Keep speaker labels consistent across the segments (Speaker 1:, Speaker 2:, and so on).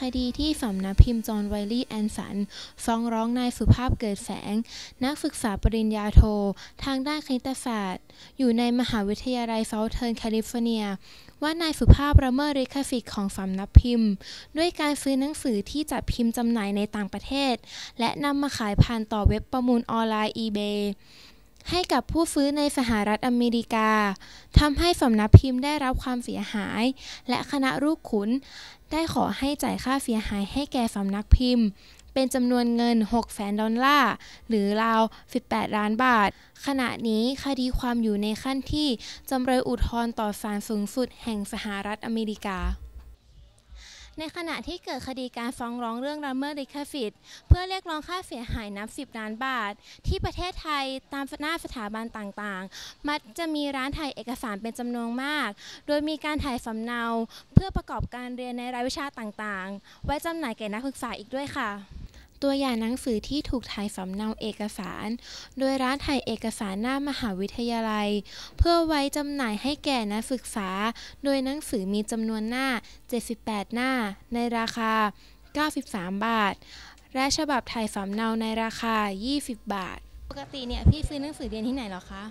Speaker 1: คดีที่สำนักพิมพ์จอห์นไวลี่แอนสัน ฟ้องร้องนายสุภาพเกิดแสง นักศึกษาปริญญาโท ทางด้านคณิตศาสตร์ อยู่ในมหาวิทยาลัยเซาเทิร์นแคลิฟอร์เนีย ว่านายสุภาพละเมิดลิขสิทธิ์ของสำนักพิมพ์ ด้วยการซื้อหนังสือที่จัดพิมพ์จำหน่ายในต่างประเทศ และนำมาขายผ่านต่อเว็บประมูลออนไลน์ eBay ให้กับผู้ซื้อในสหรัฐอเมริกาทำให้สำนักพิมพ์ได้รับความเสียหาย และคณะลูกขุน ได้ขอให้จ่ายค่าเสียหายให้แก่สำนักพิมพ์ เป็นจำนวนเงิน 6 แสนดอลลาร์ หรือราว 18 ล้านบาท ขณะนี้คดีความอยู่ในขั้นที่จำเลยอุทธรณ์ต่อศาลสูงสุดแห่งสหรัฐอเมริกา ในขณะที่เกิดคดีการฟ้องร้องเรื่องละเมิดลิขสิทธิ์เพื่อเรียกร้องค่าเสียหายนับ10ล้านบาท ที่ประเทศไทยตามหน้าสถาบันต่างๆ มักจะมีร้านถ่ายเอกสารเป็นจำนวนมาก โดยมีการถ่ายสำเนา เพื่อประกอบการเรียนในรายวิชาต่างๆ ไว้จำหน่ายแก่นักศึกษาอีกด้วยค่ะ ตัวอย่างหนังสือที่ถูกถ่ายสำเนาเอกสาร โดยร้านถ่ายเอกสารหน้ามหาวิทยาลัย เพื่อไว้จำหน่ายให้แก่นักศึกษา โดยหนังสือมีจำนวนหน้า 78 หน้า ในราคา 93 บาท และฉบับถ่ายสำเนาในราคา 20 บาท ปกติเนี่ยพี่ซื้อหนังสือเรียนที่ไหนหรอคะ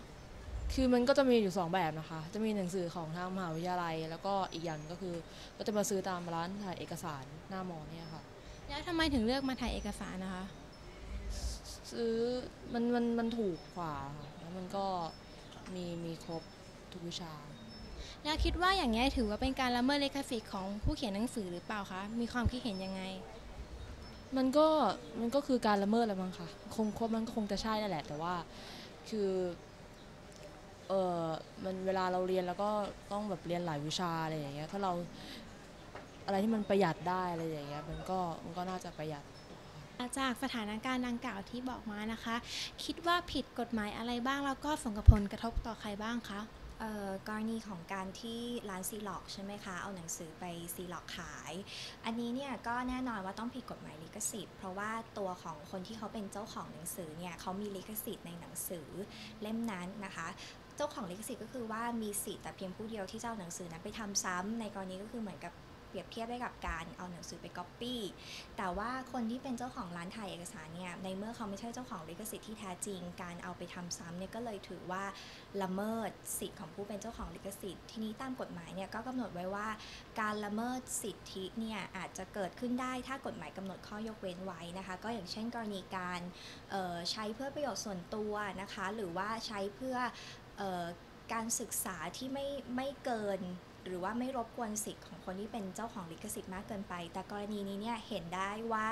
Speaker 2: คือมันก็จะมีอยู่สองแบบนะคะ จะมีหนังสือของทางมหาวิทยาลัย แล้วก็อีกอย่างก็คือ ก็จะมาซื้อตามร้านถ่ายเอกสารหน้ามอเนี่ยค่ะ
Speaker 1: แล้วทำไมถึงเลือกมาถ่ายเอกสารนะคะ
Speaker 2: ซื้อมันมันมันถูกกว่าค่ะแล้วมันก็มีมีครบทุกวิชา
Speaker 1: แล้วคิดว่าอย่างนี้ยถือว่าเป็นการละเมิดลิขสิทธิ์ของผู้เขียนหนังสือหรือเปล่าคะ มีความคิดเห็นยังไง
Speaker 2: มันก็มันก็คือการละเมิดอะไรมั้งคะคงครบมันก็คงจะใช่นั่นแหละ แต่ว่าคือเออมันเวลาเราเรียนแล้วก็ต้องแบบเรียนหลายวิชาอะไรอย่างเงี้ยถ้าเรา อะไรที่มันประหยัดได้อะไรอย่างเงี้ยมันก็มันก็น่าจะประหยัด
Speaker 1: จากสถานการณ์ดังกล่าวที่บอกมานะคะ คิดว่าผิดกฎหมายอะไรบ้างแล้วก็ส่งผลกระทบต่อใครบ้างคะ
Speaker 3: เอ่อกรณีของการที่ร้านซีล็อกใช่ไหมคะ เอาหนังสือไปซีล็อกขาย อันนี้เนี่ยก็แน่นอนว่าต้องผิดกฎหมายลิขสิทธิ์ เพราะว่าตัวของคนที่เขาเป็นเจ้าของหนังสือเนี่ยเขามีลิขสิทธิ์ในหนังสือเล่มนั้นนะคะ เจ้าของลิขสิทธิ์ก็คือว่ามีสิทธิ์แต่เพียงผู้เดียวที่จะเอาหนังสือนั้นไปทำซ้ำในกรณีก็คือเหมือนกับเป รียบเทียบได้กับการเอาหนังสือไปก๊อปปี้แต่ว่าคนที่เป็นเจ้าของร้านถ่ายเอกสารเนี่ยในเมื่อเขาไม่ใช่เจ้าของลิขสิทธิ์ที่แท้จริง การเอาไปทำซ้ำเนี่ยก็เลยถือว่าละเมิดสิทธิ์ของผู้เป็นเจ้าของลิขสิทธิ์ทีนี้ตามกฎหมายเนี่ยก็กำหนดไว้ว่า การละเมิดสิทธิเนี่ยอาจจะเกิดขึ้นได้ถ้ากฎหมายกำหนดข้อยกเว้นไว้นะคะ ก็อย่างเช่นกรณีการใช้เพื่อประโยชน์ส่วนตัวนะคะ หรือว่าใช้เพื่อเอ่อการศึกษาที่ไม่ไม่เกิน หรือว่าไม่รบกวนสิทธิ์ของคนที่เป็นเจ้าของลิขสิทธิ์มากเกินไป แต่กรณีนี้เนี่ยเห็นได้ว่า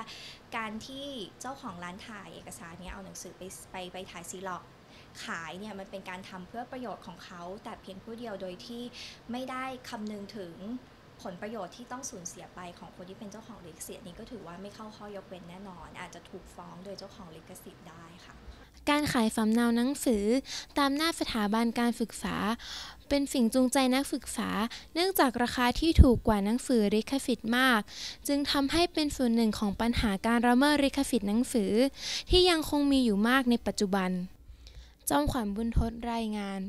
Speaker 3: การที่เจ้าของร้านถ่ายเอกสารเนี่ยเอาหนังสือไปไปไปถ่ายซีล็อกขายเนี่ยมันเป็นการทำเพื่อประโยชน์ของเขาแต่เพียงผู้เดียวโดยที่ไม่ได้คำนึงถึงผลประโยชน์ที่ต้องสูญเสียไปของคนที่เป็นเจ้าของลิขสิทธิ์นี้ก็ถือว่าไม่เข้าข้อยกเว้นแน่นอน อาจจะถูกฟ้องโดยเจ้าของลิขสิทธิ์ได้ค่ะ
Speaker 1: การขายสำเนาหนังสือตามหน้าสถาบันการศึกษา เป็นสิ่งจูงใจนักศึกษา เนื่องจากราคาที่ถูกกว่าหนังสือริคฟิตมาก จึงทำให้เป็นส่วนหนึ่งของปัญหาการละเมิดริคฟิตหนังสือ ที่ยังคงมีอยู่มากในปัจจุบัน จอมขวัญบุญทศรายงาน